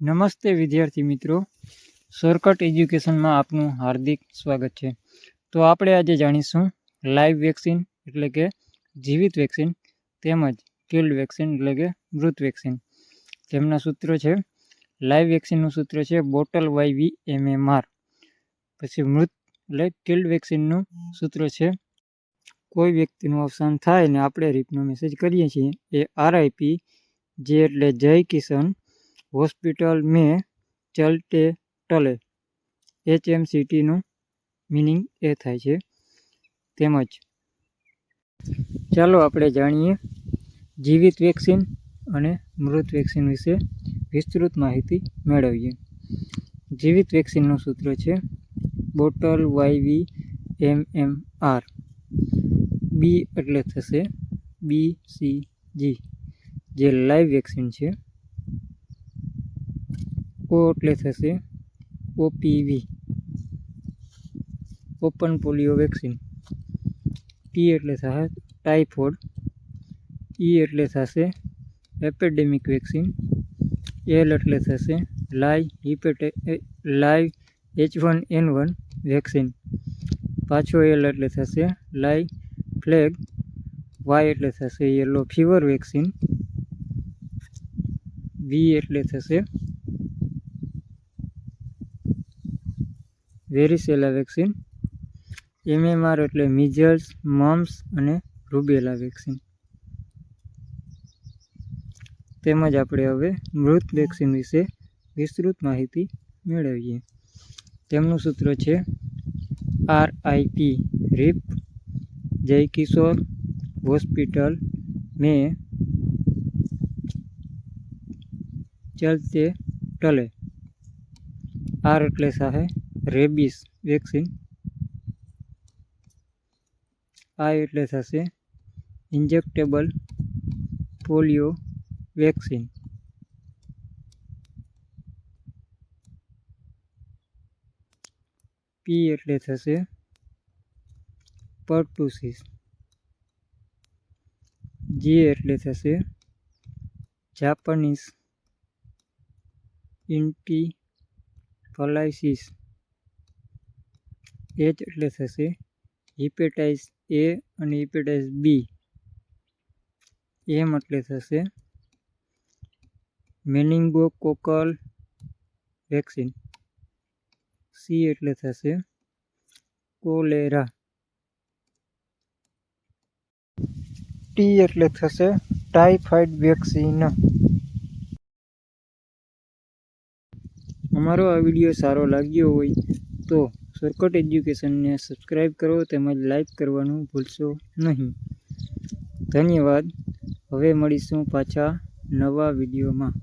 નમસ્તે વિદ્યાર્થી મિત્રો. શોર્ટકટ એજ્યુકેશનમાં આપનું હાર્દિક સ્વાગત છે. તો આપણે આજે જાણીશું લાઈવ વેક્સિન એટલે કે જીવિત વેક્સિન તેમજ કિલ્ડ વેક્સિન એટલે કે મૃત વેક્સિન. તેમના સૂત્રો છે, લાઈવ વેક્સિનનું સૂત્ર છે બોટલ વાયવી એમએમઆર પછી મૃત એટલે કિલ્ડ વેક્સિનનું સૂત્ર છે, કોઈ વ્યક્તિનું અવસાન થાય ને આપણે રીપનો મેસેજ કરીએ છીએ. એ આરઆઈપી જે એટલે જય કિશન હોસ્પિટલ મેં ચલટે ટલે. સિટીનું મિનિંગ એ થાય છે. તેમજ ચાલો આપણે જાણીએ જીવિત વેક્સિન અને મૃત વેક્સિન વિશે વિસ્તૃત માહિતી મેળવીએ. જીવિત વેક્સિનનું સૂત્ર છે બોટલ વાયવી એમ એમ આર. બી એટલે થશે બી સી જી. જે લાઈવ વેક્સિન છે ઓ એટલે થશે OPV open polio vaccine T એટલે થશે ટાઇફોઇડ ઈ એટલે થશે એપેડેમિક વેક્સિન એલ એટલે થશે લાઈ હિપેટે live H one N one vaccine પાછો એલ એટલે થશે લાઈ ફ્લેગ વાય એટલે થશે યલો ફીવર વેક્સિન વી એટલે થશે વેરીસેલા વેક્સિન, એમએમઆર એટલે મિઝલ્સ મમ્સ અને રૂબેલા વેક્સિન. તેમજ આપણે હવે મૃત વેક્સિન વિશે વિસ્તૃત માહિતી મેળવીએ. તેમનું સૂત્ર છે આર આઈપી રીપ જય કિશોર હોસ્પિટલ, મેં ચલતે ટલે. આર એટલે સાહે રેબીસ વેક્સિન. આ એટલે થશે ઇન્જેક્ટેબલ પોલિયો વેક્સિન. પી એટલે થશે પર્ટુસિસ. જી એટલે થશે જાપાનીઝ ઇન્ટીફલાઇસિસ એચ એટલે થશે હિપેટાઇસ એ અને હિપેટાઇસ બી એમ એટલે થશે મેનિંગોકોકલ વેક્સિન સી એટલે થશે કોલેરા ટી એટલે થશે ટાઇફાઇડ વેક્સિન અમારો આ વીડિયો સારો લાગ્યો હોય તો શોર્ટકટ એજ્યુકેશનને સબસ્ક્રાઈબ કરો તેમજ લાઈક કરવાનું ભૂલશો નહીં. ધન્યવાદ. હવે મળીશું પાછા નવા વિડીયોમાં.